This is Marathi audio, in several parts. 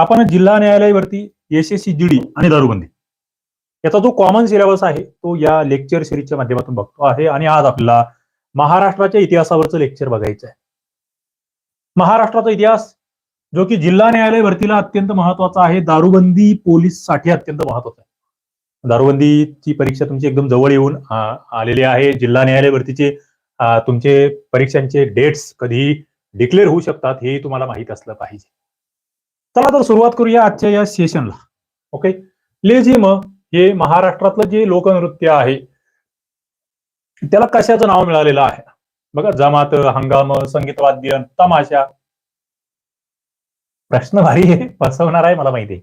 आपण जिल्हा न्यायालयावरती एसएससी जीडी आणि दारूबंदी याचा जो कॉमन सिलेबस आहे तो या लेक्चर सिरीजच्या माध्यमातून बघतो आहे. आणि आज आपल्याला महाराष्ट्राच्या इतिहासावरचं लेक्चर बघायचं आहे. महाराष्ट्राचा इतिहास जो की जिल्हा न्यायालय भरतीला अत्यंत महत्त्वाचा आहे दारूबंदी पोलीससाठी अत्यंत महत्त्वाचा आहे. दारूबंदीची परीक्षा तुमची एकदम जवळ येऊन आलेली आहे. जिल्हा न्यायालय भरतीचे तुमचे परीक्षांचे डेट्स कधी डिक्लेअर होऊ शकतात हे तुम्हाला माहीत असलं पाहिजे. चला तर सुरुवात करूया आजच्या या सेशनला ओके लेझिम हे महाराष्ट्रातलं जे लोकनृत्य आहे त्याला कशाचं नाव मिळालेलं आहे? बघा जमात हंगाम संगीतवाद्य तमाशा. प्रश्न भारी आहे फसवणार आहे मला माहिती आहे.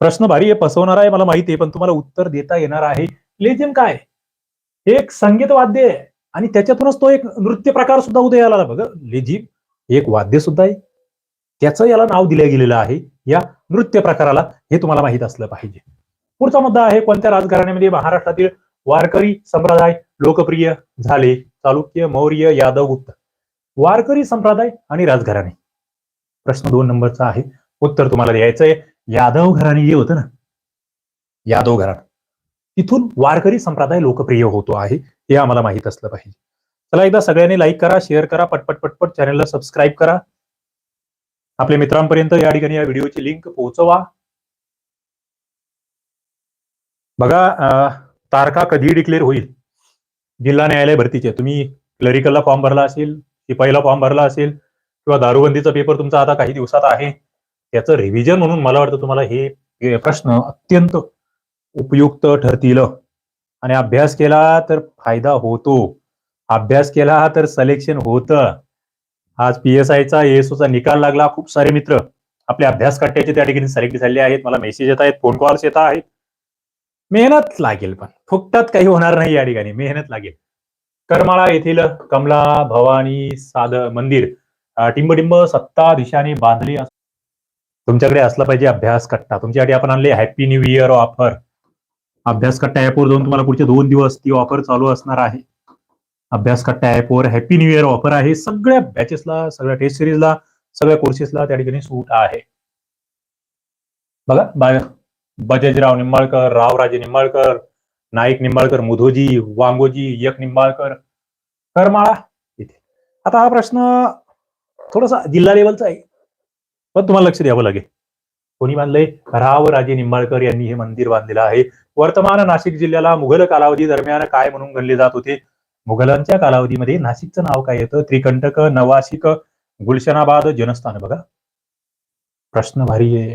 प्रश्न भारी आहे फसवणार आहे मला माहिती आहे पण तुम्हाला उत्तर देता येणार आहे. लेझिम काय? एक संगीत वाद्य आहे आणि त्याच्यातूनच तो एक नृत्य प्रकार सुद्धा उदयाला आला. बघा लेझिम एक वाद्य सुद्धा आहे. त्याचं याला नाव दिलं गेलेलं आहे. या नृत्य प्रकाराला हे तुम्हाला माहीत असलं पाहिजे. पुढचा मुद्दा आहे कोणत्या राजघराण्यामध्ये महाराष्ट्रातील वारकरी संप्रदाय लोकप्रिय झाले? चालुक्य मौर्य यादव गुप्त. वारकरी संप्रदाय आणि राजघराणे. प्रश्न दोन नंबरचा आहे. उत्तर तुम्हाला द्यायचंय यादव घराणे जे होतं ना? यादव घराणं. तिथून वारकरी संप्रदाय लोकप्रिय होतो आहे हे आम्हाला माहीत असलं पाहिजे. चला एकदा सगळ्यांनी लाईक करा शेअर करा पटपट पटपट चॅनलला सबस्क्राईब करा. आपल्या मित्रांपर्यंत या ठिकाणी या व्हिडिओची लिंक पोहोचवा. बघा तारखा कधी डिक्लेअर होईल? जिल्हा न्यायालय भरतीचे. तुम्ही क्लरिकलला फॉर्म भरला असेल शिपाईला फॉर्म भरला असेल किंवा दारूबंदीचा पेपर तुमचा आता काही दिवसात आहे त्याचं रिव्हिजन म्हणून मला वाटतं तुम्हाला हे प्रश्न अत्यंत उपयुक्त ठरतील. आणि अभ्यास केला तर फायदा होतो. अभ्यास केला तर सिलेक्शन होतं. आज पीएसआयचा एएसओचा निकाल लागला. खूप सारे मित्र आपले अभ्यास कट्ट्याचे त्या ठिकाणी सिलेक्ट झाले आहेत. मला मेसेज येत आहेत फोन कॉल्स येत आहेत. मेहनत लागेल पण. फुकटात काही होणार नाही या ठिकाणी. मेहनत लागेल. करमाळा येथील कमला भवानी साध मंदिर अं, टिंबटिंब सत्ता दिशाने बांधले अस- तुमच्याकडे असला पाहिजे अभ्यास कट्टा. तुमच्यासाठी आपण आणले हॅपी न्यू इयर ऑफर अभ्यास कट्टा ऍपवर जाऊन तुम्हाला पुढचे दोन दिवस ती ऑफर चालू असणार आहे. अभ्यास कट्टा ऍपवर हॅपी न्यू इयर ऑफर आहे. सगळ्या बॅचेसला सगळ्या टेस्ट सिरीजला सगळ्या कोर्सेसला त्या ठिकाणी सूट आहे. बघा बाय बजाजराव निंबाळकर रावराजे निंबाळकर नाईक निंबाळकर मुधोजी वांगोजी यक निंबाळकर करमाळा इथे. आता हा प्रश्न थोडासा जिल्हा लेवलचा आहे. पण तुम्हाला लक्ष द्यावं लागेल. कोणी बांधलंय? रावराजे निंबाळकर यांनी हे मंदिर बांधलेलं आहे. वर्तमान नाशिक जिल्ह्याला मुघल कालावधी दरम्यान काय म्हणून गणले जात होते? मुघलांच्या कालावधीमध्ये नाशिकचं नाव काय येतं त्रिकंटक नवाशिक गुलशनाबाद जनस्थान. बघा. प्रश्न भारी आहे.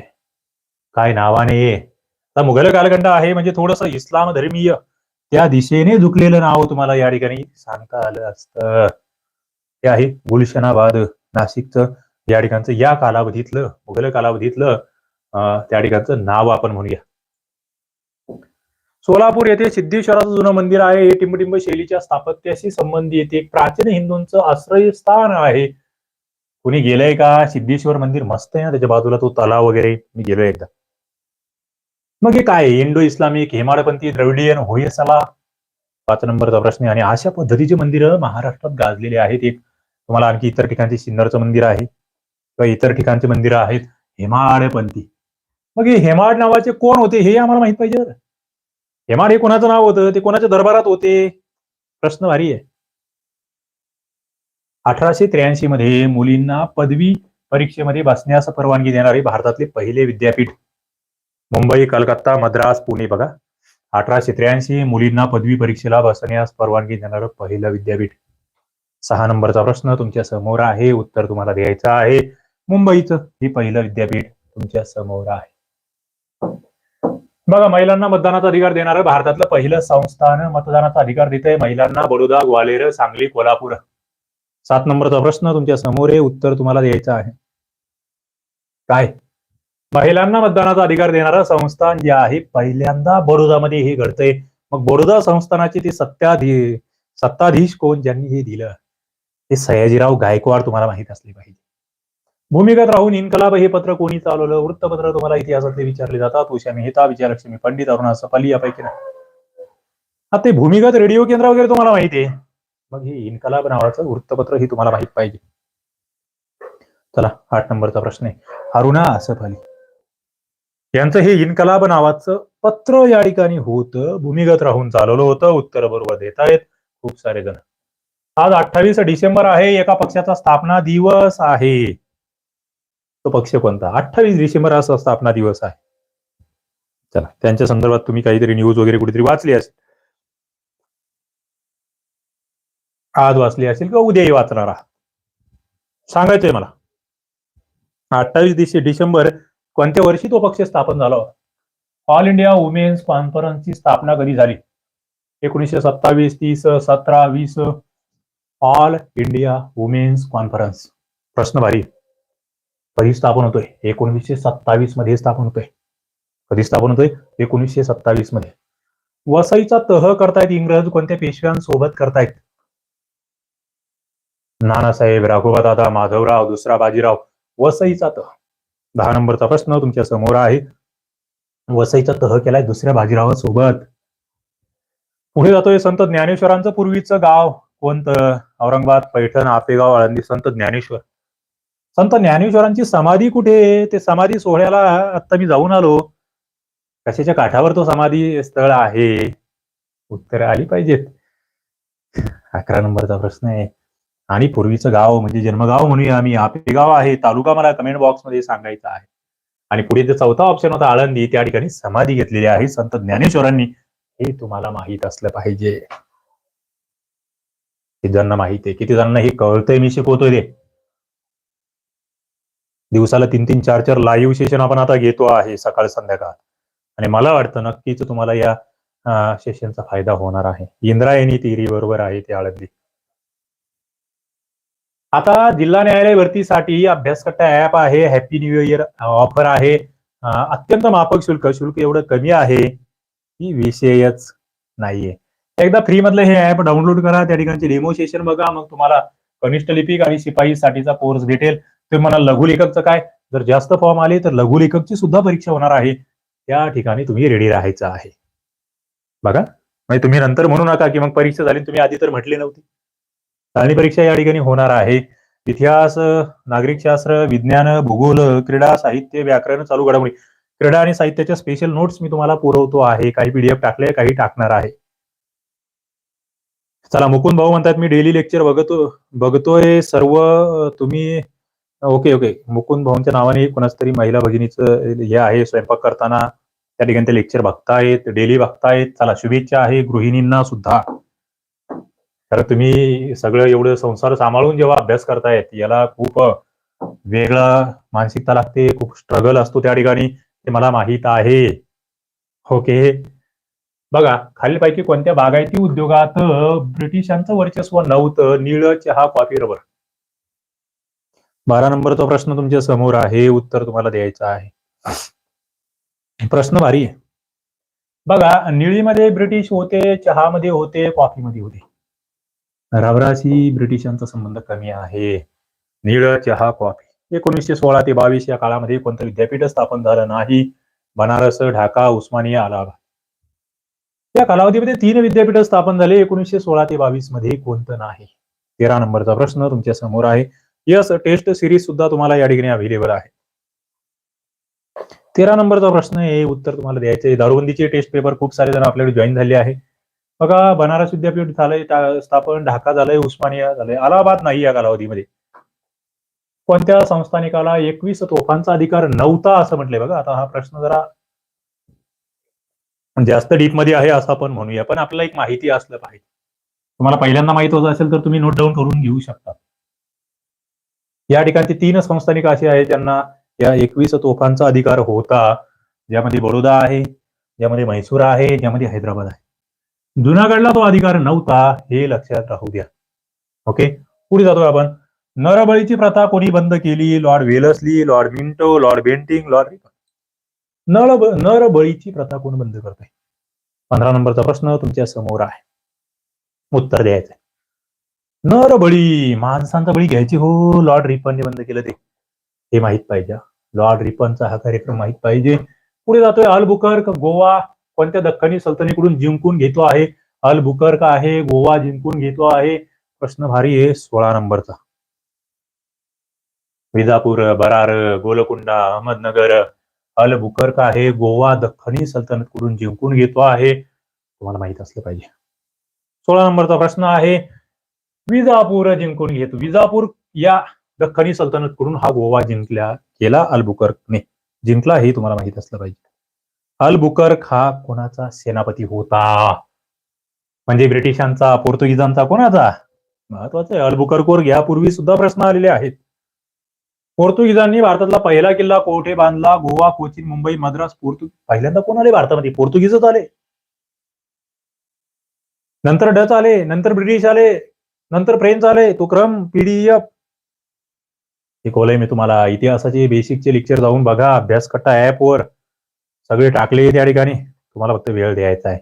काय नावाने आता मुघल कालखंड आहे म्हणजे थोडस इस्लाम धर्मीय त्या दिशेने झुकलेलं नाव तुम्हाला या ठिकाणी सांगता आलं असतं. ते आहे गुलशनाबाद नाशिकचं या ठिकाणचं या कालावधीतलं मुघल कालावधीतलं त्या ठिकाणचं नाव आपण म्हणूया. सोलापूर येथे सिद्धेश्वराचं जुनं मंदिर आहे. हे टिंबटिंब शैलीच्या स्थापत्याशी संबंधित एक प्राचीन हिंदूंचं आश्रयस्थान आहे. कुणी गेलंय का? सिद्धेश्वर मंदिर मस्त आहे ना? त्याच्या बाजूला तो तलाव वगैरे. मी गेलोय एकदा. मग हे काय? Indo Islamic Hemadpanthi Dravidian Hoysala? पाच नंबरचा प्रश्न आणि अशा पद्धतीचे मंदिरं महाराष्ट्रात गाजलेले आहेत. एक तुम्हाला आणखी इतर ठिकाणचे सिन्नरचं मंदिर आहे. किंवा इतर ठिकाणचे मंदिरं आहेत. हेमाडपंथी. मग हे हेमाड नावाचे कोण होते? हे आम्हाला माहीत पाहिजे बरं. हेमाड हे कोणाचं नाव होतं? ते कोणाच्या दरबारात होते? प्रश्न भारी आहे. अठराशे त्र्याऐंशी मध्ये मुलींना पदवी परीक्षेमध्ये बसण्यास परवानगी देणारे भारतातले पहिले विद्यापीठ. मुंबई कलकत्ता मद्रास पुणे बघा. अठराशे त्र्याऐंशी मुलींना पदवी परीक्षेला बसण्यास परवानगी देणारं पहिलं विद्यापीठ. सहा नंबरचा प्रश्न तुमच्यासमोर आहे. उत्तर तुम्हाला द्यायचं आहे. मुंबईचं हे पहिलं विद्यापीठ तुमच्यासमोर आहे. बघा महिलांना मतदानाचा अधिकार देणारं भारतातलं पहिलं संस्थान मतदानाचा अधिकार देत आहे महिलांना बडोदा ग्वालेर सांगली कोल्हापूर. सात नंबरचा प्रश्न तुमच्यासमोर आहे उत्तर तुम्हाला द्यायचं आहे. काय? महिलांना मतदानाचा अधिकार देणारं संस्थान जे आहे पहिल्यांदा बडोदामध्ये हे घडतंय. मग बडोदा संस्थानाची ते सत्ताधी सत्ताधीश कोण ज्यांनी हे दिलं? ते सयाजीराव गायकवाड तुम्हाला माहीत असले पाहिजे. भूमिगत राहून इन्कलाब हे पत्र कोणी चालवलं? वृत्तपत्र तुम्हाला इतिहासातले विचारले जातात. उषा मेहता विजयालक्ष्मी पंडित अरुणा सपाली यापैकी नाही. आता ते भूमिगत रेडिओ केंद्र वगैरे तुम्हाला माहिती आहे. मग हे इन्कलाब नावाचं वृत्तपत्र हे तुम्हाला माहीत पाहिजे. चला आठ नंबरचा प्रश्न आहे. अरुणा आसफ अली यांचं हे इन्कलाब नावाचं पत्र या ठिकाणी होतं. भूमिगत राहून चालवलं होतं. उत्तर बरोबर देत आहेत खूप सारे जण. आज अठ्ठावीस डिसेंबर आहे. एका पक्षाचा स्थापना दिवस आहे. तो पक्ष कोणता? अठ्ठावीस डिसेंबर असा स्थापना दिवस आहे. चला त्यांच्या संदर्भात तुम्ही काहीतरी न्यूज वगैरे कुठेतरी वाचली असेल. आज वाचली असेल किंवा उद्याही वाचणार आहात? सांगायचंय मला. अठ्ठावीस डिसे डिसेंबर कोणत्या वर्षी तो पक्ष स्थापन झाला होता? ऑल इंडिया वुमेन्स कॉन्फरन्सची स्थापना कधी झाली? एकोणीसशे सत्तावीस तीस सतरा वीस. ऑल इंडिया वुमेन्स कॉन्फरन्स प्रश्न भारी. कधी स्थापन होतोय? एकोणीसशे सत्तावीसमध्ये स्थापन होतोय. कधी स्थापन होतोय? एकोणीसशे सत्तावीसमध्ये. वसईचा तह करतायत इंग्रज कोणत्या पेशव्यांसोबत करतायत? नानासाहेब राघोबा दादा माधवराव दुसरा बाजीराव वसईचा तह. दहा नंबरचा प्रश्न तुमच्यासमोर आहे. वसईचा तह केलाय दुसऱ्या बाजीरावासोबत. पुढे जातोय संत ज्ञानेश्वरांचं पूर्वीचं गाव. कोणतं? औरंगाबाद पैठण आपेगाव आळंदी. संत ज्ञानेश्वर. संत ज्ञानेश्वरांची समाधी कुठे ते समाधी सोहळ्याला आता मी जाऊन आलो. कशाच्या काठावर तो समाधी स्थळ आहे? उत्तर आली पाहिजेत. अकरा नंबरचा प्रश्न आहे. आणि पूर्वीचं गाव म्हणजे जन्मगाव म्हणूया आम्ही. आपेगाव आहे. तालुका मला कमेंट बॉक्समध्ये सांगायचा आहे. आणि पुढे जे चौथा ऑप्शन होता आळंदी त्या ठिकाणी समाधी घेतलेली आहे संत ज्ञानेश्वरांनी. हे तुम्हाला माहीत असलं पाहिजे. किती जणांना माहीत आहे? किती जणांना हे कळतंय मी शिकवतोय ते. दिवसाला तीन तीन चार चार लाईव्ह सेशन आपण आता घेतो आहे सकाळ संध्याकाळ. आणि मला वाटतं नक्कीच तुम्हाला या सेशनचा फायदा होणार आहे. इंद्रायणी तिरी बरोबर आहे ते आळंदी. आता जिल्हा न्यायालय भरतीसाठी अभ्यासकट्टा ऍप आहे हॅपी न्यू इयर ऑफर आहे. अत्यंत माफक शुल्क शुल्क एवढं कमी आहे की विषयच नाहीये. एकदा फ्री मधलं हे ऍप डाउनलोड करा त्या ठिकाणचे डेमो सेशन बघा मग तुम्हाला कनिष्ठ लिपिक आणि शिपाईसाठीचा कोर्स भेटेल. ते मला लघुलेखकचं काय? जर जास्त फॉर्म आले तर लघुलेखकची सुद्धा परीक्षा होणार आहे. त्या ठिकाणी तुम्ही रेडी राहायचं आहे. बघा. म्हणजे तुम्ही नंतर म्हणू नका की मग परीक्षा झाली तुम्ही आधी तर म्हटली नव्हती. चालणी परीक्षा या ठिकाणी होणार आहे. इतिहास नागरिकशास्त्र विज्ञान भूगोल क्रीडा साहित्य व्याकरण चालू घडामोडी. क्रीडा आणि साहित्याच्या स्पेशल नोट्स मी तुम्हाला पुरवतो आहे. काही पीडीएफ टाकले काही टाकणार आहे. चला मुकुंद भाऊ म्हणतात मी डेली लेक्चर बघतो बघतोय सर्व. तुम्ही ओके ओके. मुकुंद भाऊंच्या नावाने कोणाच तरी महिला भगिनीचं हे आहे स्वयंपाक करताना त्या ठिकाणी ते लेक्चर बघतायत डेली बघतायत. चला शुभेच्छा आहे गृहिणींना सुद्धा. कारण तुम्ही सगळं एवढं संसार सांभाळून जेव्हा अभ्यास करतायत याला खूप वेगळा मानसिकता लागते खूप स्ट्रगल असतो त्या ठिकाणी ते मला माहीत आहे. ओके. बघा खालीलपैकी कोणत्या बागायती उद्योगात ब्रिटिशांचं वर्चस्व नव्हतं निळ चहा कॉफी रबर. बारा नंबरचा प्रश्न तुमच्यासमोर आहे उत्तर तुम्हाला द्यायचं आहे. प्रश्न भारी आहे. बघा निळीमध्ये ब्रिटिश होते चहामध्ये होते कॉफीमध्ये होते. रबराशी ब्रिटिशांचा संबंध कमी आहे. निळ चहा कॉफी. एकोणीसशे सोळा ते बावीस या काळामध्ये कोणतं विद्यापीठ स्थापन झालं नाही? बनारस ढाका उस्मानिया अलाहाबाद. या कालावधीमध्ये तीन विद्यापीठ स्थापन झाले. एकोणीसशे सोळा ते बावीसमध्ये कोणतं नाही? तेरा नंबरचा प्रश्न तुमच्यासमोर आहे. यस टेस्ट सिरीज सुद्धा तुम्हाला या ठिकाणी अवेलेबल आहे. तेरा नंबरचा प्रश्न आहे उत्तर तुम्हाला द्यायचे दारूबंदीचे टेस्ट पेपर खूप सारे जण आपल्याकडे जॉईन झाले आहे. बघा बनारस विद्यापीठ झालंय स्थापन ढाका झालंय उस्मानिया झालंय अलाहाबाद नाही या कालावधीमध्ये. कोणत्या संस्थानिकाला एकवीस तोफांचा अधिकार नव्हता असं म्हटलंय बघा. आता हा प्रश्न जरा जास्त डीपमध्ये आहे असं आपण म्हणूया. पण आपल्याला एक माहिती असलं पाहिजे. तुम्हाला पहिल्यांदा माहीत होत असेल तर तुम्ही नोट डाऊन करून घेऊ शकता. या ठिकाणची तीन संस्थानिक अशी आहेत ज्यांना या एकवीस तोफांचा अधिकार होता. ज्यामध्ये बडोदा आहे ज्यामध्ये म्हैसूर आहे ज्यामध्ये हैदराबाद आहे. जुनागडला तो अधिकार नव्हता हे लक्षात राहू द्या. ओके? पुढे जातोय आपण. नरबळीची प्रथा कोणी बंद केली? Lord Wellesley Lord Minto Lord Bentinck Lord Ripon. नळ नरबळीची प्रथा कोण बंद करते? पंधरा नंबरचा प्रश्न तुमच्यासमोर आहे. उत्तर नर बळी माणसांचा बळी घ्यायची हो. लॉर्ड रिपनने बंद केलं ते. हे माहीत पाहिजे. लॉर्ड रिपनचा हा कार्यक्रम माहीत पाहिजे. पुढे जातोय अल बुकर्क गोवा कोणत्या दख्खनी सल्तनीकडून जिंकून घेतो आहे? अल बुकर्क आहे गोवा जिंकून घेतो आहे. प्रश्न भारी आहे सोळा नंबरचा. विजापूर बरार गोलकुंडा अहमदनगर अल बुकर्क आहे गोवा दख्खनी सल्तनतकडून जिंकून घेतो आहे. तुम्हाला माहीत असलं पाहिजे. सोळा नंबरचा प्रश्न आहे विजापूर जिंकून घेतो. विजापूर या दख्खनी सल्तनतकडून हा गोवा जिंकल्या केला अलबुकर्कने. जिंकला हे तुम्हाला माहीत असलं पाहिजे. अलबुकर्क हा कोणाचा सेनापती होता? म्हणजे ब्रिटिशांचा पोर्तुगीजांचा कोणाचा? महत्वाचं आहे. अल्बुकर्कवर यापूर्वी सुद्धा प्रश्न आलेले आहेत. पोर्तुगीजांनी भारतातला पहिला किल्ला कोठे बांधला? गोवा कोचीन मुंबई मद्रास पोर्तुग पहिल्यांदा कोण आले भारतामध्ये? पोर्तुगीजच आले. नंतर डच आले नंतर ब्रिटिश आले. नंतर प्रेम झाले तो क्रम पीडीएफ शिकवलंय मी तुम्हाला. इतिहासाचे बेसिकचे लेक्चर जाऊन बघा. अभ्यास कट्टा ऍपवर सगळे टाकले त्या ठिकाणी. तुम्हाला फक्त वेळ द्यायचा आहे.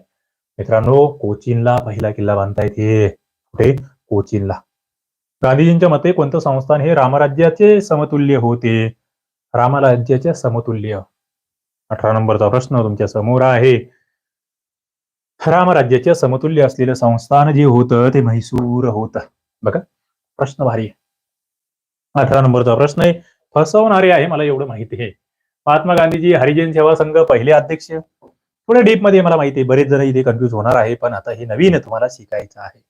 मित्रांनो कोचीनला पहिला किल्ला बांधता येते. कुठे? कोचीनला. गांधीजींच्या मते कोणतं संस्थान हे रामराज्याचे समतुल्य होते? रामराज्याच्या समतुल्य. अठरा नंबरचा प्रश्न तुमच्यासमोर आहे. रामराज्याच्या समतुल्य असलेलं संस्थान जे होतं ते म्हैसूर होत. बघा प्रश्न भारी आहे. अठरा नंबरचा प्रश्न आहे फसवणारे आहे मला एवढं माहिती आहे. महात्मा गांधीजी हरिजन सेवा संघ पहिले अध्यक्ष. थोड्या डीपमध्ये मला माहिती आहे बरेच जण इथे कन्फ्युज होणार आहे पण आता हे नवीन तुम्हाला शिकायचं आहे.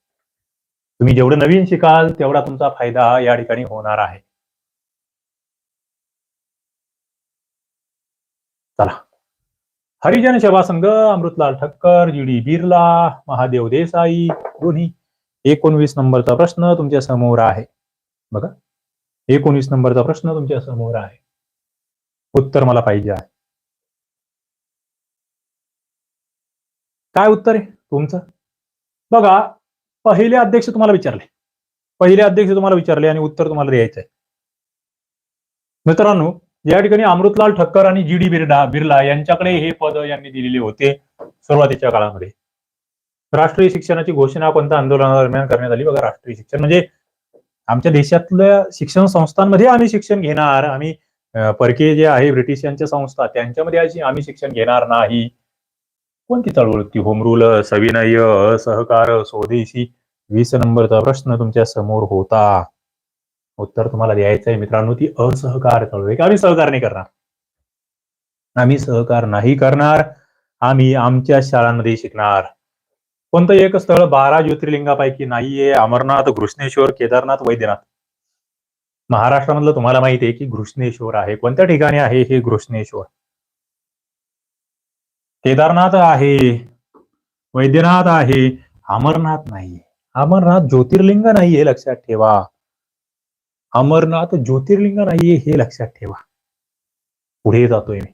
तुम्ही जेवढं नवीन शिकाल तेवढा तुमचा फायदा या ठिकाणी होणार आहे. चला. हरिजन सेवा संघ अमृतलाल ठक्कर जी डी बिर्ला महादेव देसाई दोन्ही. एकोणवीस नंबरचा प्रश्न तुमच्यासमोर आहे. बघा. एकोणवीस नंबरचा प्रश्न तुमच्यासमोर आहे. उत्तर मला पाहिजे आहे. काय उत्तर आहे? तुमचं? बघा पहिले अध्यक्ष तुम्हाला विचारले. पहिले अध्यक्ष तुम्हाला विचारले आणि उत्तर तुम्हाला द्यायचं आहे मित्रांनो या ठिकाणी अमृतलाल ठक्कर आणि जी डी बिर्ला बिर्ला यांच्याकडे हे पद यांनी दिलेले होते सुरुवातीच्या काळामध्ये. राष्ट्रीय शिक्षणाची घोषणा कोणत्या आंदोलनादरम्यान करण्यात आली? बघा राष्ट्रीय शिक्षण म्हणजे आमच्या देशातल्या शिक्षण संस्थांमध्ये आम्ही शिक्षण घेणार आम्ही परकीय जे आहे ब्रिटिश यांच्या संस्था त्यांच्यामध्ये आम्ही शिक्षण घेणार नाही. कोणती चळवळ होती होमरूल सविनय असहकार स्वदेशी वीस नंबरचा प्रश्न तुमच्यासमोर होता. उत्तर तुम्हाला द्यायचं आहे. मित्रांनो ती असहकार चळवळ. आहे. आम्ही सहकार नाही करणार. आम्ही सहकार नाही करणार. आम्ही आमच्या शाळांमध्ये शिकणार. कोणतं एक स्थळ बारा ज्योतिर्लिंगापैकी नाहीये. अमरनाथ घृष्णेश्वर केदारनाथ वैद्यनाथ. महाराष्ट्रामधलं तुम्हाला माहिती आहे की घृष्णेश्वर आहे. कोणत्या ठिकाणी आहे हे घृष्णेश्वर? केदारनाथ आहे. वैद्यनाथ आहे. अमरनाथ नाही अमरनाथ ज्योतिर्लिंग नाहीये लक्षात ठेवा. अमरनाथ ज्योतिर्लिंग नाहीये हे लक्षात ठेवा. पुढे जातोय मी.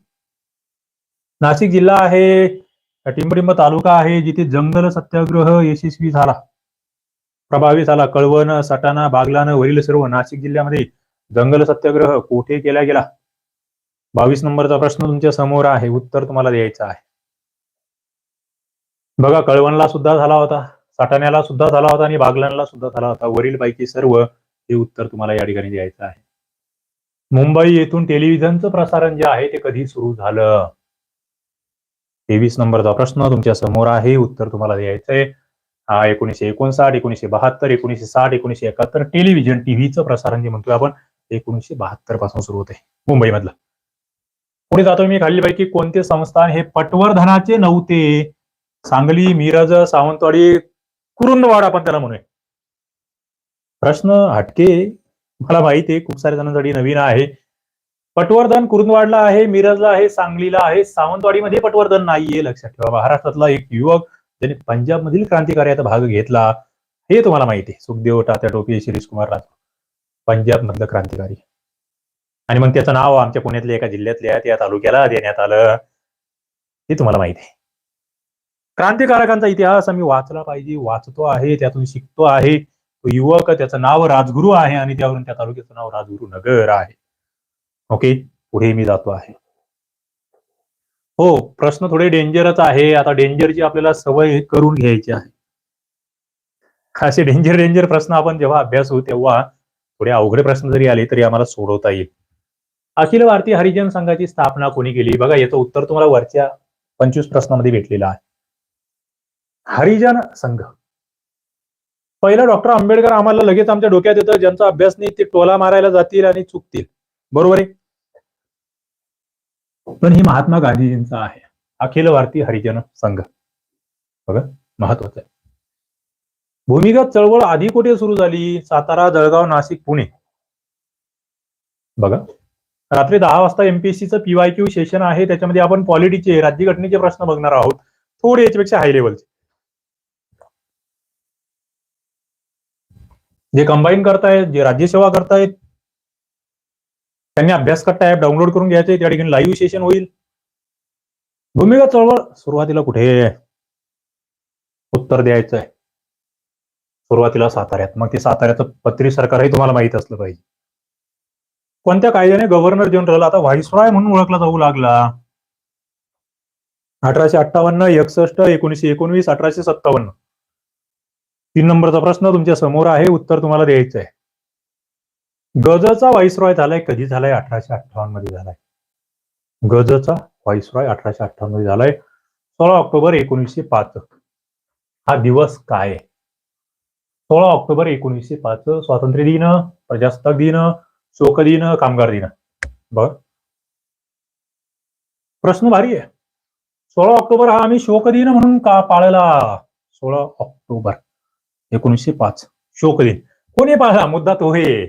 नाशिक जिल्हा आहे टिंबडिंब तालुका आहे जिथे जंगल सत्याग्रह यशस्वी झाला. प्रभावी झाला. कळवण सटाणा बागलान वरील सर्व नाशिक जिल्ह्यामध्ये जंगल सत्याग्रह कोठे केला गेला? बावीस नंबरचा प्रश्न तुमच्यासमोर आहे. उत्तर तुम्हाला द्यायचं आहे. बघा कळवणला सुद्धा झाला होता सटाण्याला सुद्धा झाला होता आणि बागलानला सुद्धा झाला होता. वरील पैकी सर्व हे उत्तर तुम्हाला या ठिकाणी द्यायचं आहे. मुंबई येथून टेलिव्हिजनचं प्रसारण जे आहे ते कधी सुरू झालं? तेवीस नंबरचा प्रश्न तुमच्यासमोर आहे उत्तर तुम्हाला द्यायचंय हा एकोणीशे एकोणसाठ एकोणीशे बहात्तर एकोणीशे साठ एकोणीशे एकाहत्तर टेलिव्हिजन टीव्हीचं प्रसारण जे म्हणतोय आपण एकोणीशे बहात्तरपासून सुरू होते मुंबईमधलं. पुढे जातो मी खालीलपैकी कोणते संस्थान हे पटवर्धनाचे नव्हते? सांगली मिरज सावंतवाडी कुरुंदवाड आपण त्याला म्हणूया. प्रश्न हटके. मला माहिती आहे खूप साऱ्या जणांसाठी नवीन आहे. पटवर्धन कुरुंदवाडला आहे मिरजला आहे सांगलीला आहे. सावंतवाडीमध्ये पटवर्धन नाहीये लक्षात ठेवा. महाराष्ट्रातला एक युवक ज्याने पंजाब मधील क्रांतिकार्यात भाग घेतला हे तुम्हाला माहिती आहे. सुखदेव टात्या टोपे शिरीष कुमार राठोड पंजाब मधलं क्रांतिकारी. आणि मग त्याचं नाव आमच्या पुण्यातल्या एका जिल्ह्यातल्या त्या तालुक्याला देण्यात आलं. हे तुम्हाला माहिती आहे. क्रांतिकारकांचा इतिहास आम्ही वाचला पाहिजे वाचतो आहे त्यातून शिकतो आहे. तो युवक त्याचं नाव राजगुरू आहे आणि त्यावरून त्या तालुक्याचं नाव राजगुरू नगर आहे. ओके पुढे मी जातो आहे. हो प्रश्न थोडे डेंजरच आहे. आता डेंजरची आपल्याला सवय करून घ्यायची आहे. असे डेंजर डेंजर प्रश्न आपण जेव्हा अभ्यास होऊ तेव्हा थोडे अवघड प्रश्न जरी आले तरी आम्हाला सोडवता येईल. अखिल भारतीय हरिजन संघाची स्थापना कोणी केली? बघा याचं उत्तर तुम्हाला वरच्या पंचवीस प्रश्नामध्ये भेटलेलं आहे. हरिजन संघ. पहिला डॉक्टर आंबेडकर आम्हाला लगेच आमच्या डोक्यात येतं ज्यांचा अभ्यास नाही ते टोला मारायला जातील आणि चुकतील. बरोबर आहे? पण ही महात्मा गांधीजींचा आहे. अखिल भारतीय हरिजन संघ. बघा महत्वाचं आहे. भूमिगत चळवळ आधी कुठे सुरू झाली? सातारा जळगाव नाशिक पुणे. बघा. रात्री दहा वाजता एमपीएससीचं पीवाय क्यू सेशन आहे. त्याच्यामध्ये आपण पॉलिटीचे राज्यघटनेचे प्रश्न बघणार आहोत. थोडे याच्यापेक्षा हाय लेवलचे जे कंबाईन करतायत जे राज्यसेवा करतायत त्यांनी अभ्यास करता ऍप डाउनलोड करून घ्यायचे त्या ठिकाणी लाईव्ह सेशन होईल. भूमिगत चळवळ सुरुवातीला कुठे? उत्तर द्यायचं आहे सुरुवातीला साताऱ्यात. मग ते साताऱ्याचं पत्री सरकारही तुम्हाला माहीत असलं पाहिजे. कोणत्या कायद्याने गव्हर्नर जनरल आता व्हाईसरॉय म्हणून ओळखला जाऊ लागला. अठराशे अठ्ठावन्न एकसष्ट एकोणीशे एकोणवीस अठराशे सत्तावन्न. तीन नंबरचा प्रश्न तुमच्यासमोर आहे उत्तर तुम्हाला द्यायचं आहे गजचा व्हाईसरॉय झालाय कधी झालाय? अठराशे अठ्ठावन्नमध्ये झालाय. गजचा व्हाईसरॉय अठराशे अठ्ठावन्नमध्ये झालाय. सोळा ऑक्टोबर एकोणीसशे पाच. हा दिवस काय? आहे सोळा ऑक्टोबर एकोणीसशे पाच. स्वातंत्र्य दिन प्रजासत्ताक दिन शोक दिन कामगार दिन. बर. प्रश्न भारी आहे. सोळा ऑक्टोबर हा आम्ही शोक दिन म्हणून का पाळला? सोळा ऑक्टोबर. एकोणीसशे पाच. शोक दिन कोणी पाळला मुद्दा तो हे?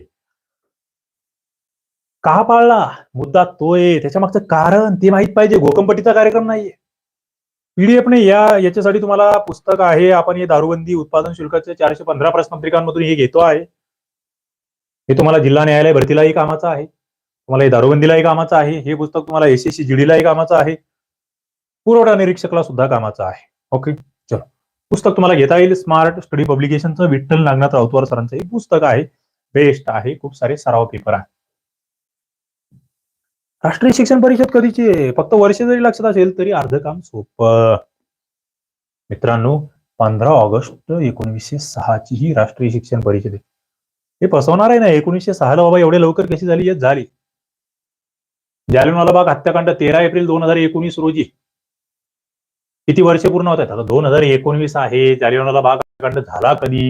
का पाळला? मुद्दा तो आहे त्याच्या मागचं कारण ते माहीत पाहिजे. गोकंपटीचा कार्यक्रम नाहीये. पीडीएफ नाही या याच्यासाठी तुम्हाला पुस्तक आहे. आपण हे दारूबंदी उत्पादन शुल्काच्या चारशे पंधरा प्रश्नपत्रिकांमधून हे घेतो आहे. हे तुम्हाला जिल्हा न्यायालय भरतीलाही कामाचं आहे. तुम्हाला हे दारूबंदीलाही कामाचं आहे. हे पुस्तक तुम्हाला एसएससी जीडीलाही कामाचं आहे. पुरवठा निरीक्षकला सुद्धा कामाचं आहे. ओके? पुस्तक तुम्हाला घेता येईल. स्मार्ट स्टडी पब्लिकेशनचं विठ्ठल नागनाथ राऊतवार सरांचं हे पुस्तक आहे. बेस्ट आहे. खूप सारे सराव पेपर आहे. राष्ट्रीय शिक्षण परिषद कधीची फक्त वर्ष जरी लक्षात असेल तरी अर्ध काम सोपं. मित्रांनो पंधरा ऑगस्ट एकोणीसशे सहाची ही राष्ट्रीय शिक्षण परिषद आहे. हे फसवणार आहे ना? एकोणीसशे सहाला बाबा एवढे लवकर कशी झाली? झाली. जालियनवाला बाग हत्याकांड तेरा एप्रिल दोन हजार एकोणीस रोजी किती वर्ष पूर्ण होत आहेत? आता दोन हजार एकोणवीस आहे जालियनवाला बाग हत्याकांड झाला कधी?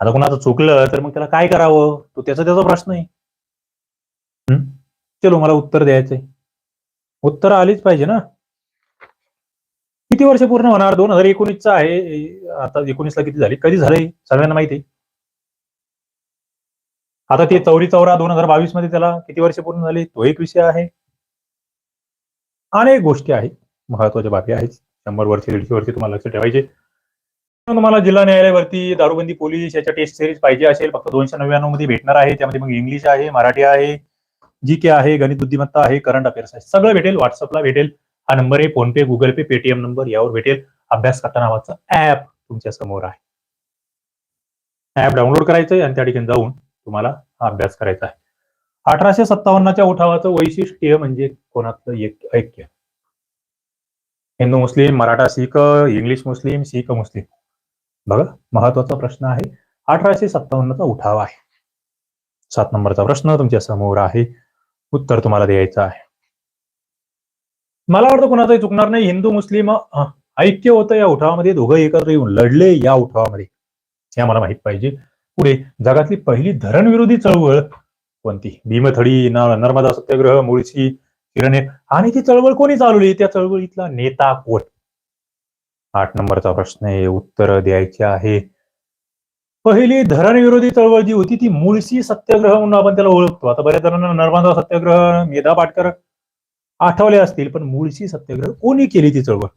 आता कोणाचं चुकलं तर मग त्याला काय करावं? तो त्याचा त्याचा प्रश्न आहे. चलो मला उत्तर द्यायचंय. उत्तर आलीच पाहिजे ना. किती वर्ष पूर्ण होणार? दोन हजार एकोणीसचा आहे. आता एकोणीसला किती झाली? कधी झालंय? सगळ्यांना माहिती आहे. आता ते चौरी चौरा दोन हजार बावीसमध्ये त्याला किती वर्ष पूर्ण झाले? तो एक विषय आहे. अनेक गोष्टी आहेत. महत्त्वाच्या बाबी आहेत. शंभर वर्ष दीडशे वर्षी तुम्हाला लक्ष ठेवायचे. तुम्हाला जिल्हा न्यायालयावरती दारूबंदी पोलीस याच्या टेस्ट सिरीज पाहिजे असेल फक्त दोनशे नव्याण्णवमध्ये भेटणार आहे. त्यामध्ये मग इंग्लिश आहे मराठी आहे जी के आहे गणित बुद्धिमत्ता आहे करंट अफेअर्स आहे. सगळं भेटेल व्हॉट्सअपला भेटेल. हा नंबर आहे PhonePe Google Pay Paytm number यावर भेटेल. अभ्यास करता नावाचं ऍप तुमच्यासमोर आहे. ऍप डाउनलोड करायचंय आणि त्या ठिकाणी जाऊन तुम्हाला हा अभ्यास करायचा आहे. अठराशे सत्तावन्नच्या उठावाचं वैशिष्ट्य म्हणजे कोणातलं एक ऐक्य? हिंदू मुस्लिम मराठा शीख इंग्लिश मुस्लिम शीख मुस्लिम. बघा महत्त्वाचा प्रश्न आहे. अठराशे सत्तावन्नचा उठाव आहे. सात नंबरचा प्रश्न तुमच्यासमोर आहे. उत्तर तुम्हाला द्यायचं आहे. मला वाटतं कोणाचंही चुकणार नाही. हिंदू मुस्लिम ऐक्य होतं या उठावामध्ये. दोघं एकत्र येऊन लढले या उठावामध्ये. हे आम्हाला माहीत पाहिजे. पुढे जगातली पहिली धरणविरोधी चळवळ कोणती? भीमथडी नर्मदा सत्याग्रह मुळशी किरण आणि ती चळवळ कोणी चालवली? त्या चळवळीतला नेता कोण? आठ नंबरचा प्रश्न आहे उत्तर द्यायचे आहे. पहिली धरणविरोधी चळवळ जी होती ती मुळशी सत्याग्रह म्हणून आपण त्याला ओळखतो. आता बऱ्याच जणांना नर्मदा सत्याग्रह मेधा पाटकर आठवले असतील पण मुळशी सत्याग्रह कोणी केली ती चळवळ?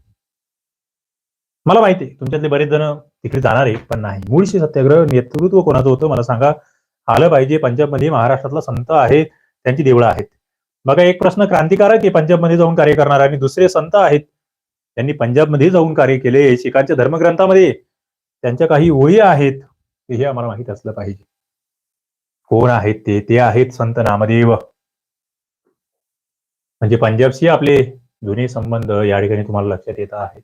मला माहिती आहे तुमच्यातले बरेच जण तिकडे जाणार आहे पण नाही. मुळशी सत्याग्रह नेतृत्व कोणाचं होतं? मला सांगा. आलं पाहिजे पंजाबमध्ये महाराष्ट्रातला संत आहे त्यांची देवळं आहेत. बघा एक प्रश्न क्रांतिकारक आहे. पंजाबमध्ये जाऊन कार्य करणार आणि दुसरे संत आहेत. त्यांनी पंजाबमध्ये जाऊन कार्य केले. शिखांच्या धर्मग्रंथामध्ये त्यांच्या काही ओळी आहेत. हे आम्हाला माहीत असलं पाहिजे. कोण आहेत ते? ते आहेत संत नामदेव. म्हणजे पंजाबशी आपले जुने संबंध या ठिकाणी तुम्हाला लक्षात येत आहेत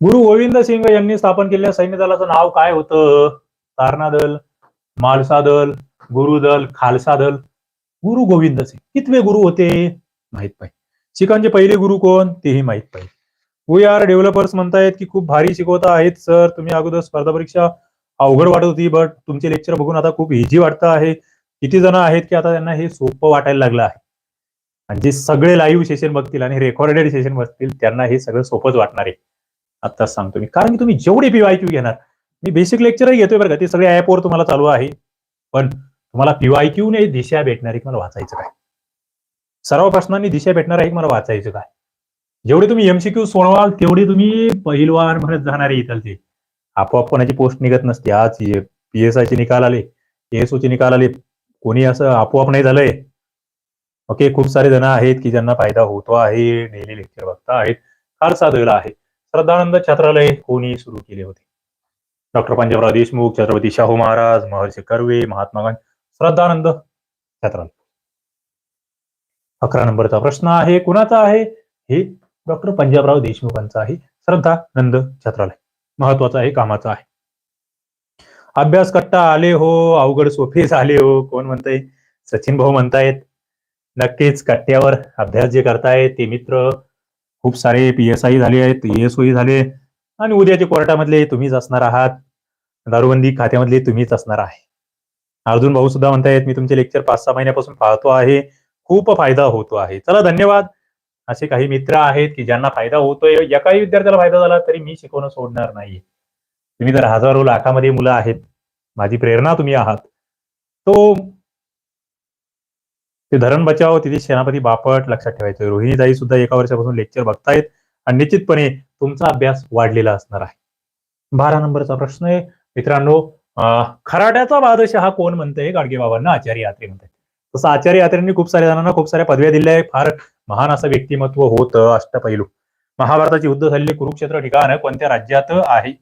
गुरु गोविंद सिंग यांनी स्थापन केलेल्या सैन्य दलाचं नाव काय होतं? तारणा दल मालसा दल गुरुदल खालसा दल गुरु गोविंद सिंग. कितवे गुरु होते? माहीत पाहिजे. शिखांचे पहिले गुरु कोण? तेही माहीत पाहिजे. वी आर डेव्हलपर्स म्हणतायत की खूप भारी शिकवता आहेत सर. तुम्ही अगोदर स्पर्धा परीक्षा अवघड वाटत होती बट तुमचे लेक्चर बघून आता खूप इझी वाटतं आहे. किती जण आहेत की आता त्यांना हे सोपं वाटायला लागलं आहे. आणि जे सगळे लाईव्ह सेशन बघतील आणि रेकॉर्डेड सेशन बघतील त्यांना हे सगळं सोपंच वाटणार आहे. आता सांगतो मी. कारण की तुम्ही जेवढे पीवायक्यू घेणार मी बेसिक लेक्चरही घेतोय बरं का. ते सगळे ऍपवर तुम्हाला चालू आहे. पण तुम्हाला पीवायक्यू ने दिशा भेटणार आहे मला वाचायचं काय? सर्व प्रश्नांनी दिशा भेटणार आहे मला वाचायचं काय? जेवढे तुम्ही एमसीक्यू सोडवाल तेवढे तुम्ही पहिलवान म्हणत जाणारे इथलचे आपोआप कोणाची पोस्ट निघत नसते. आज पी एस आयचे निकाल आले एस चे निकाल आले. कोणी असं आपोआप नाही झालंय? ओके खूप सारे जण आहेत की ज्यांना फायदा होतो आहे डेली लेक्चर बघता आहेत फार साधलेला आहे. श्रद्धानंद छात्रालय कोणी सुरू केले होते? डॉक्टर पंजाबराव देशमुख छत्रपती शाहू महाराज महर्षी कर्वे महात्मा गांधी. श्रद्धानंद छात्राल अकरा नंबरचा प्रश्न आहे कुणाचा आहे? हे डॉक्टर पंजाबराव देशमुखांचा आहे. श्रद्धानंद छात्रालय महत्त्वाचा आहे कामाचा आहे. अभ्यास कट्टा आले हो अवघड सोपे झाले हो कोण म्हणताय? सचिन भाऊ म्हणतायत नक्कीच कट्ट्यावर अभ्यास जे करतायत ते मित्र खूप सारे पी एस आय झाले आहेत एस झाले आणि उद्याच्या कोर्टामधले तुम्हीच असणार आहात. दारूबंदी खात्यामधले तुम्हीच असणार आहे. अर्जुन भाऊ सुद्धा म्हणतायत मी तुमचे लेक्चर पाच सहा महिन्यापासून पाहतो आहे. खूप फायदा होतो आहे. चला धन्यवाद. असे काही मित्र आहेत की ज्यांना फायदा होतोय एकाही विद्यार्थ्याला फायदा झाला तरी मी शिकवणं सोडणार नाही तुम्ही जर हजारो लाखामध्ये मुलं आहेत. माझी प्रेरणा तुम्ही आहात. तो ते धरण बचाव तिथे सेनापती बापट लक्षात ठेवायचं. रोहिणीताई सुद्धा एका वर्षापासून लेक्चर बघतायत आणि निश्चितपणे तुमचा अभ्यास वाढलेला असणार आहे. बारा नंबरचा प्रश्न आहे. मित्रांनो खराट्याचा बादशाह कोण म्हणतंय? गाडगे बाबांना आचार्य यात्रे म्हणतात. तसं आचार्य यात्रेंनी खूप साऱ्या जणांना खूप साऱ्या पदव्या दिल्या आहे फार महान असं व्यक्तिमत्व होतं अष्टपैलू. महाभारताचे युद्ध झालेले कुरुक्षेत्र ठिकाण कोणत्या राज्यात आहे?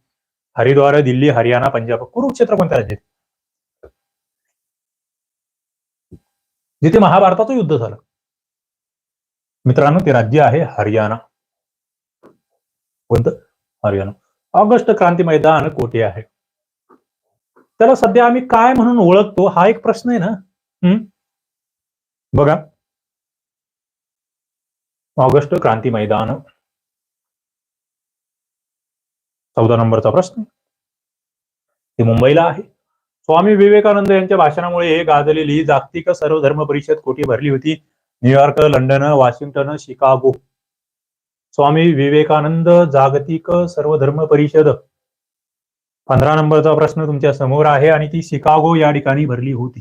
हरिद्वार दिल्ली हरियाणा पंजाब. कुरुक्षेत्र कोणत्या राज्यात जिथे महाभारताचं युद्ध झालं. मित्रांनो ते राज्य आहे हरियाणा. कोणतं? हरियाणा. ऑगस्ट क्रांती मैदान कोठे आहे? त्याला सध्या आम्ही काय म्हणून ओळखतो हा एक प्रश्न आहे ना? हम्म? बघा. ऑगस्ट क्रांती मैदान. चौदा नंबरचा प्रश्न. ते मुंबईला आहे. स्वामी विवेकानंद यांच्या भाषणामुळे गाजलेली जागतिक सर्वधर्म परिषद कोठी भरली होती. New York London Washington Chicago. Swami Vivekananda जागतिक सर्वधर्म परिषद. पंधरा नंबरचा प्रश्न तुमच्यासमोर आहे आणि ती शिकागो या ठिकाणी भरली होती.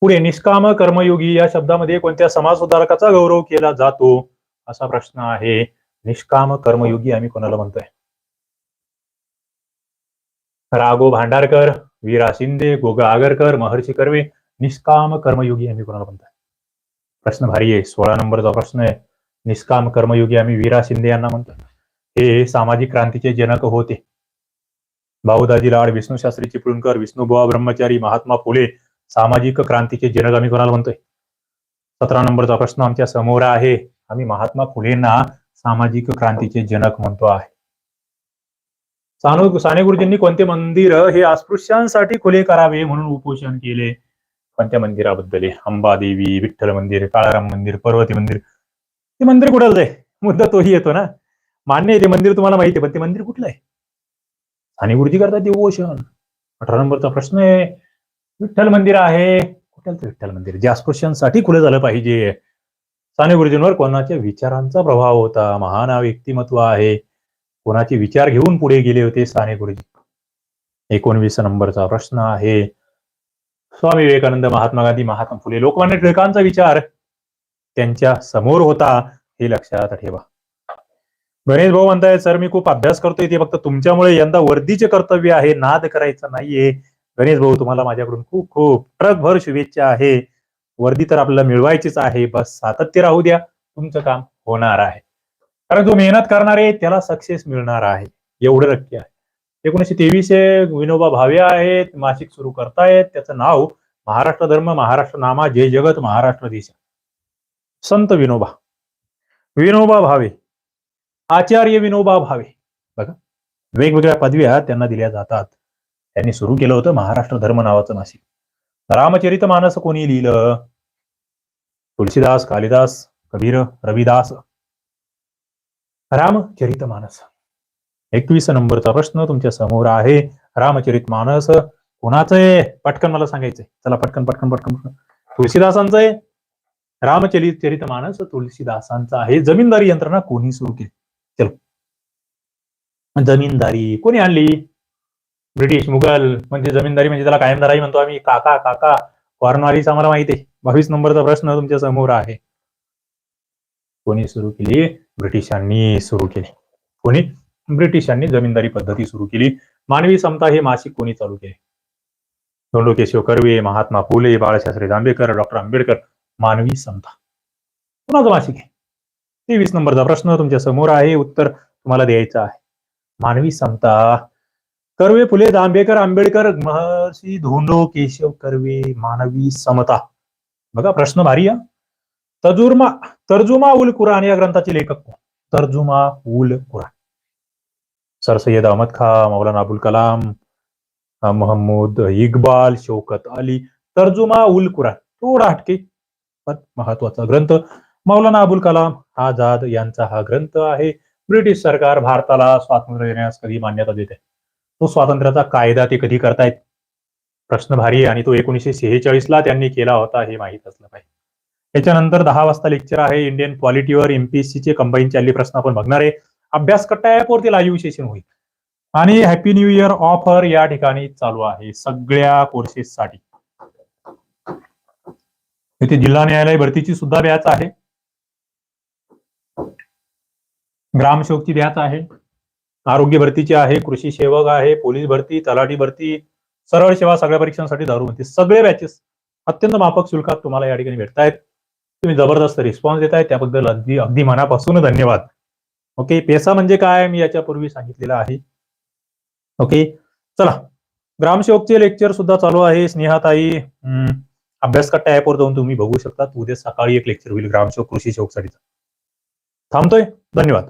पुढे निष्काम कर्मयोगी या शब्दामध्ये कोणत्या समाज सुधारकाचा गौरव केला जातो? असा प्रश्न आहे. निष्काम कर्मयोगी आम्ही कोणाला म्हणतोय? राघो भांडारकर वीरा शिंदे गोगा आगरकर महर्षी कर्वे निष्काम कर्मयोगी आम्ही कोणाला म्हणतोय? प्रश्न भारी आहे. सोळा नंबरचा प्रश्न आहे. निष्काम कर्मयोगी आम्ही वीरा शिंदे यांना म्हणतो हे सामाजिक क्रांतीचे जनक होते. भाऊदाजी लाड विष्णू शास्त्री चिपळूणकर विष्णुबुवा ब्रह्मचारी महात्मा फुले सामाजिक क्रांतीचे जनक आम्ही कोणाला म्हणतोय? सतरा नंबरचा प्रश्न आमच्यासमोर आहे. आम्ही महात्मा फुलेंना सामाजिक क्रांतीचे जनक म्हणतो आहे. सानू साने गुरुजींनी कोणते मंदिर हे अस्पृश्यांसाठी खुले करावे म्हणून उपोषण केले? कोणत्या मंदिराबद्दल? अंबादेवी विठ्ठल मंदिर काळाराम मंदिर पर्वती मंदिर. ते मंदिर कुठलं आहे मुद्दा तोही येतो ना. मान्य आहे ते मंदिर तुम्हाला माहिती आहे पण ते मंदिर कुठलं आहे साने गुरुजी करतात ते अठरा नंबरचा प्रश्न आहे विठ्ठल मंदिर आहे. कुठल्याच विठ्ठल मंदिर? जे अस्पृश्यांसाठी खुलं झालं पाहिजे. साने गुरुजींवर कोणाच्या विचारांचा प्रभाव होता? महान व्यक्तिमत्व आहे. कोणाचे विचार घेऊन पुढे गेले होते साने गुरुजी एकोणवीस नंबरचा प्रश्न आहे. स्वामी विवेकानंद महात्मा गांधी महात्मा फुले लोकमान्य टिळकांचा विचार त्यांच्यासमोर होता हे लक्षात ठेवा. गणेश भाऊ म्हणताय सर मी खूप अभ्यास करतोय ते फक्त तुमच्यामुळे यंदा वर्दीचे कर्तव्य आहे नाद करायचं नाहीये. गणेश भाऊ तुम्हाला माझ्याकडून खूप खूप ट्रकभर शुभेच्छा आहे. वर्दी तर आपल्याला मिळवायचीच आहे बस सातत्य राहू द्या तुमचं काम होणार आहे. कारण जो मेहनत करणार आहे त्याला सक्सेस मिळणार आहे. एवढं नक्की आहे. एकोणीशे तेवीस हे विनोबा भावे आहेत मासिक सुरू करतायत त्याचं नाव महाराष्ट्र धर्म महाराष्ट्र नामा जय जगत महाराष्ट्र देश. संत विनोबा. विनोबा भावे. आचार्य विनोबा भावे. बघा वेगवेगळ्या पदव्या त्यांना दिल्या जातात. त्यांनी सुरू केलं होतं महाराष्ट्र धर्म नावाचं मासिक रामचरित मानस कोणी लिहिलं? तुलसीदास कालिदास कबीर रविदास. रामचरित मानस. एकवीस नंबरचा प्रश्न तुमच्यासमोर आहे. रामचरित मानस कोणाचं आहे? पटकन मला सांगायचंय. चला पटकन पटकन पटकन पटकन. तुळशीदासांचं आहे. रामचरित चरित मानस तुलसीदासांचा आहे. जमीनदारी यंत्रणा कोणी सुरू केली? चलो। जमीनदारी कोणी आणली? ब्रिटिश मुघल म्हणजे जमीनदारी म्हणजे त्याला कायमदाराही म्हणतो आम्ही. काका काका वारणारीच आम्हाला माहिती आहे. बावीस नंबरचा प्रश्न तुमच्यासमोर आहे. कोणी सुरू केली? ब्रिटिशांनी सुरू केली. कोणी? ब्रिटिशांनी जमीनदारी पद्धती सुरू केली. मानवी समता हे मासिक कोणी चालू केले? धोंडो कर्वे महात्मा फुले बाळशास्त्री जांभेकर डॉक्टर आंबेडकर मानवी समता. कोणाचं मासिक आहे? तेवीस नंबरचा प्रश्न तुमच्यासमोर आहे. उत्तर तुम्हाला द्यायचं आहे. मानवी समता. कर्वे फुले दांबेकर आंबेडकर महर्षी धोंडो केशव कर्वे मानवी समता. बघा प्रश्न भारी आहे. तजुर्मा तर्जुमा उल कुराण या ग्रंथाचे लेखक कोण? तर्जुमा उल कुराण सर सय्यद अहमद खा मौलाना अबुल कलाम अ, मोहम्मद इक्बाल शौकत अली तर्जुमा उल कुराण थोडा हटके पण महत्त्वाचा ग्रंथ. मौलाना अबुल कलाम आझाद यांचा हा ग्रंथ आहे. ब्रिटिश सरकार भारताला स्वातंत्र्य देण्यास कधी मान्यता देते तो स्वातंत्र्याचा कायदा ते कधी करतायत? प्रश्न भारी आहे आणि तो एकोणीसशे सेहेचाळीस ला त्यांनी केला होता हे माहीत असलं पाहिजे. त्याच्यानंतर दहा वाजता लेक्चर आहे. इंडियन पॉलिटीवर एमपीएससी चे कंबाईन चालली प्रश्न आपण बघणार आहे. अभ्यास कट्टा ऍपवरती लाईव्ह सेशन होईल. आणि हॅपी न्यू इयर ऑफर या ठिकाणी चालू आहे. सगळ्या कोर्सेससाठी इथे जिल्हा न्यायालय भरतीची सुद्धा बॅच आहे. ग्रामसेवकची बॅच आहे आरोग्य भरतीची आहे कृषी सेवक आहे पोलीस भरती तलाठी भरती सरळ सेवा सगळ्या परीक्षांसाठी दारू भरती सगळे बॅचेस अत्यंत माफक शुल्कात तुम्हाला या ठिकाणी भेटतायत तुम्ही जबरदस्त रिस्पॉन्स देताय त्याबद्दल अगदी अगदी मनापासून धन्यवाद. ओके पेसा म्हणजे काय मी याच्यापूर्वी सांगितलेलं आहे. ओके चला. ग्रामसेवकचे लेक्चर सुद्धा चालू आहे. स्नेहाताई अभ्यासकट्टा अभ्यास ऍपवर जाऊन तुम्ही बघू शकता उद्या सकाळी एक लेक्चर होईल ग्रामसेवक कृषी सेवकसाठी थांबतोय? धन्यवाद.